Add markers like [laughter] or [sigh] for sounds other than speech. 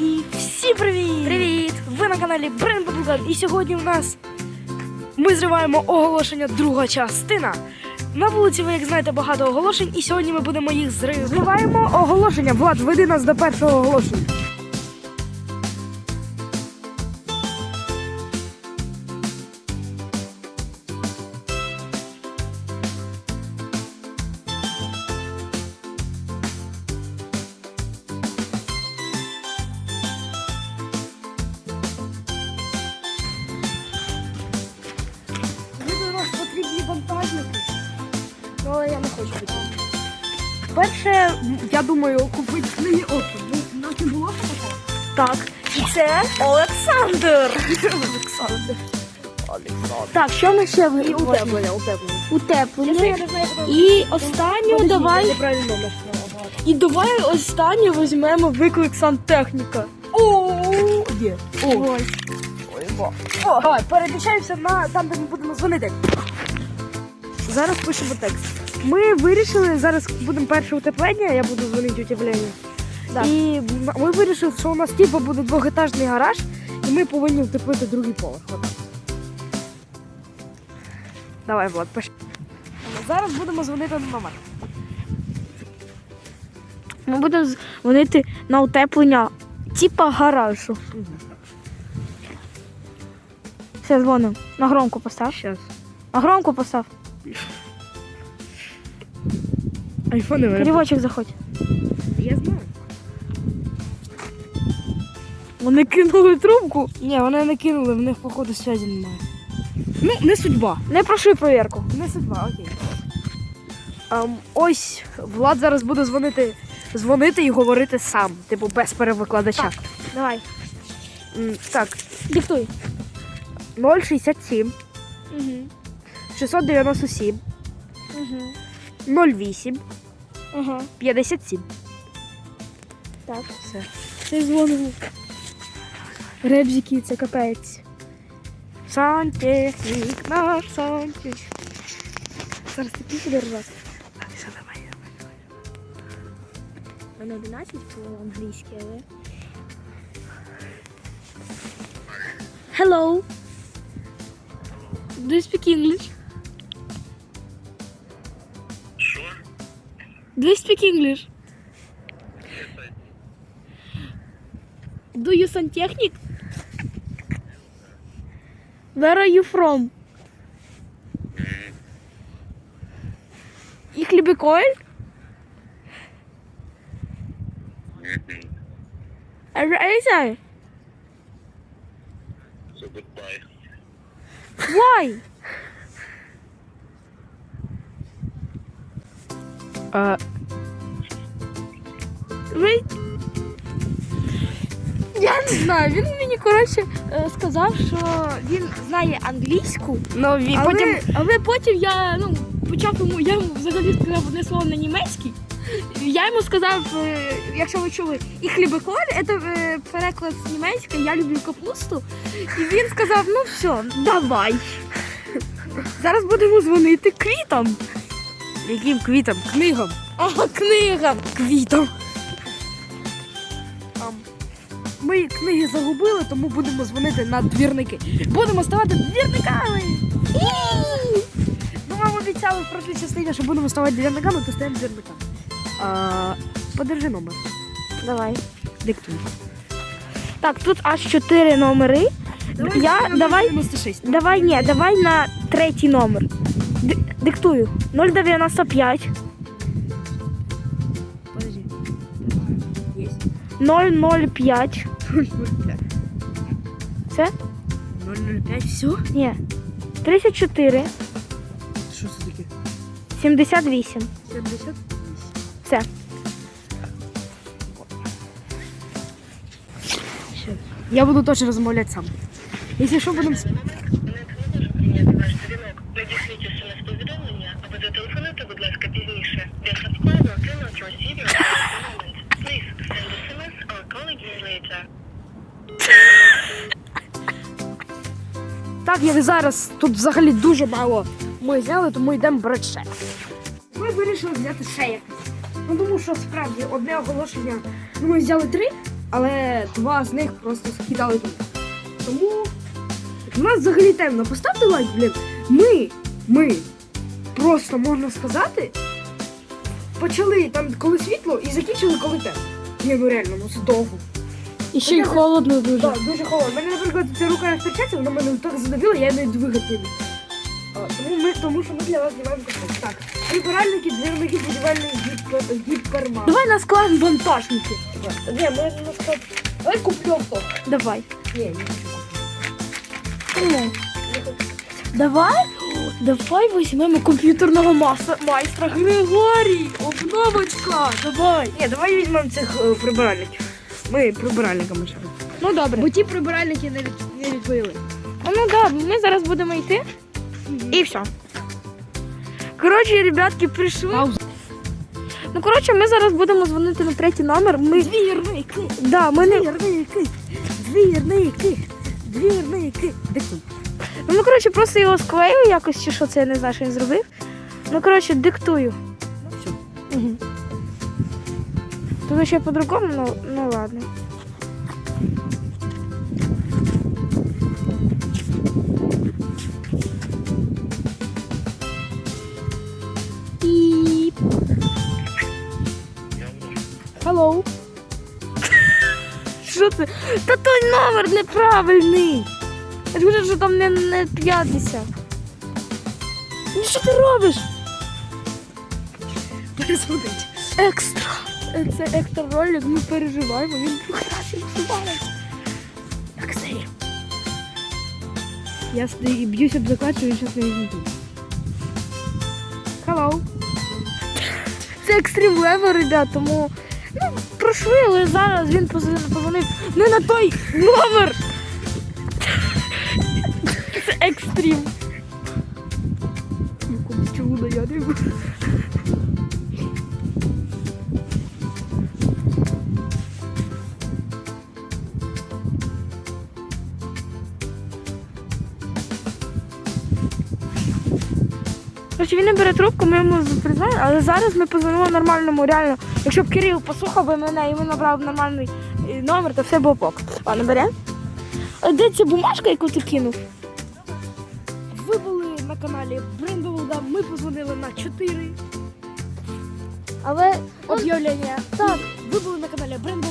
І всім привіт! Привіт! Ви на каналі Брен Бабуган. І сьогодні у нас ми зриваємо оголошення друга частина. На вулиці, ви як знаєте, багато оголошень, і сьогодні ми будемо їх зривати. Зриваємо оголошення. Влад, веди нас до першого оголошення. Перше, я думаю, купити книги оптом. Ну, у нас не було такого? Так, і це Олександр. Олександр. Так, що ми ще І вирішили? утеплення, утеплення. Утеплення. І останню давай. Неправильно номер. І давай останню візьмемо виклик сантехніка. О, де? О, Ось. О, давай, переключаємося на там, де ми будемо дзвонити. Зараз пишемо текст. Ми вирішили, зараз будемо перше утеплення, я буду дзвонити утеплення. Так. І ми вирішили, що у нас типу буде двохетажний гараж, і ми повинні утеплити другий поверх. Отак. Давай, Влад, пиши. Зараз будемо дзвонити на номер. Ми будемо дзвонити на утеплення, типа гаражу. Все, дзвонимо. На громку постав. Щас. На громку постав. Айфони виробляють. Переводчик заходь. Я знаю. Вони кинули трубку. Ні, вони не кинули, в них походу зв'язі немає. Ну, не судьба. Не прошуй перевірку. Не судьба, окей. Ем, ось Влад зараз буде дзвонити, дзвонити і говорити сам, типу без перевикладача. Так. Давай. М, Так, Диктуй. 067 Угу. 697 Угу. 08 Ага. 57. Так. Все. Ти дзвонив. Ребзики, це капець. Сантехнік, наш сантехнік. Зараз такий подержати. Так, все, давай. У мене 11 по англійськи, але. Hello. Do you speak English? Do you speak English? Do you santechnic? Where are you from? Ich liebe Köln? Elsa, So goodbye. why? Е, Ви... Я не знаю, він мені коротше е, сказав, що він знає англійську, ну, він але, потім... але потім я ну, почав йому, я йому взагалі сказав одне слово на німецький. Я йому сказав, е, якщо ви чули, і хлібеколь, це е, переклад з німецької, я люблю капусту. І він сказав, ну все, давай. Зараз будемо дзвонити квітам. Яким квітам? Книгам. А, книгам. Квітам. Ми книги загубили, тому будемо дзвонити на двірники. Будемо ставати двірниками. Ну, вам обіцяли в прошлій частині, що будемо ставати двірниками, то стаємо двірниками. А, подержи номер. Давай. Диктуй. Так, тут аж чотири номери. Я давай, 96. давай, ні, давай на третій номер. Диктую. 095 Подожди. Есть. 005. 005. Це? 005, все? Ні. 34 Що це таке? 78. 70? Все. Все. Я буду теж розмовляти сам. Якщо що, будемо... again. Так, як зараз тут взагалі дуже мало ми взяли, тому йдемо брати ще. Ми вирішили взяти ще якось. Ну тому що справді одне оголошення. Ну, ми взяли три, але два з них просто скидали тут. Тому у нас взагалі темно. Поставте лайк, блін. Ми, ми просто можна сказати, почали там коли світло і закінчили коли темно. Ні, ну реально, ну це довго. І ще й холодно дуже. Так, дуже холодно. Мене, наприклад, ця рука перчатці, вона мене так задавила, я не не Тому, ми, тому що ми для вас знімаємо контент. Так, прибиральники, двірники, будівельний гіпер. Давай на склад вантажники. Ні, ми на склад. Давай куплю авто. Давай. Ні. Не. Давай, давай візьмемо комп'ютерного маса, майстра Григорій. Обновочка. Давай. Ні, давай візьмемо цих е, прибиральників. Ми прибиральниками ще. Ну добре. Бо ті прибиральники не, від, не відповіли. Ну так, ми зараз будемо йти. І все. Коротше, ребятки, прийшли. Ну, коротше, ми зараз будемо дзвонити на третій номер. Ми... Двірники, Да, ми не... двірники, двірники, двірники. Диктуй. Ну, ми, коротше, просто його склеїли якось, чи що це, я не знаю, що він зробив. Ну, коротше, диктую. Ну все. Угу. Тут ще по-другому, ну, ну ладно. І... Hello. [laughs] Що це? Та той номер неправильний. Я ж кажу, що там не, не 50. Ну що ти робиш? Перезвонить. Екстра. Е, Це екстра ролик, ми переживаємо, він прекрасно висувається. Так, Сергій. Я стою б'юсь об заклад, що він зараз не візьме. Hello. Це екстрім лево, ребят, тому ну, пройшли, але зараз він позвонив, не на той номер. Це екстрім. Якому чудо, я не можу. Короче, він не бере трубку, ми йому признаємо, але зараз ми позвонимо нормальному, реально. Якщо б Кирил послухав би мене і він набрав нормальний е, номер, то все було пок. Ладно, бере. А де ця бумажка, яку ти кинув? Ви були на каналі Брендоволга, ми позвонили на 4 Але об'явлення. так. Ви були на каналі па-па-па.